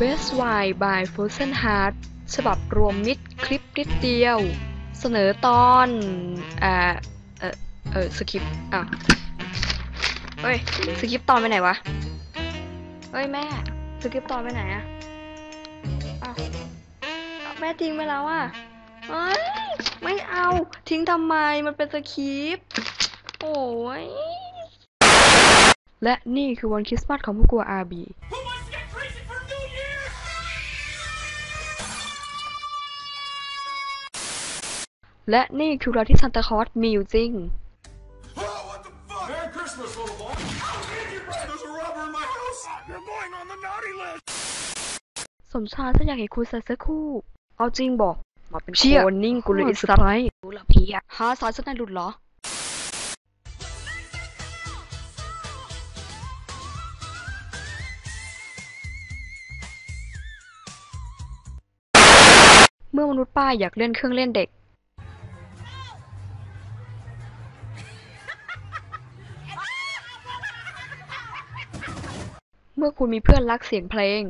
Best Wine by Frozen Heart ฉบับรวมมิตรคลิปนิดเดียว เสนอตอนอ่าเออเออสคริปต์อะเฮ้ยสคริปต์ตอนไปไหนวะ เฮ้ยแม่สคริปต์ตอนไปไหนอะอ้าวแม่ทิ้งไปแล้วอะเฮ้ยไม่เอาทิ้งทำไมมันเป็นสคริปต์โอ้ยและนี่คือวันคริสต์มาสของผู้กลัวอาบี และนี่คือเวลาที่ซันตาคลอสมีอยู่จริง Oh, what the fuck? Merry Christmas, little boy. There's a robber in my house. You're going on the naughty list. สมชายฉันอยากเห็นคุณใส่เสื้อคู่ เอาจริงบอก มาเป็นเชี่ยโคนนิ่งกูเลยโคไอิตรสระเซอร์ไพรส์รู้ละพี่อะฮะสายสนายหลุดเหรอ เมื่อมนุษย์ป้าอยากเล่นเครื่องเล่นเด็ก เมื่อคุณมีเพื่อนรักเสียงเพลง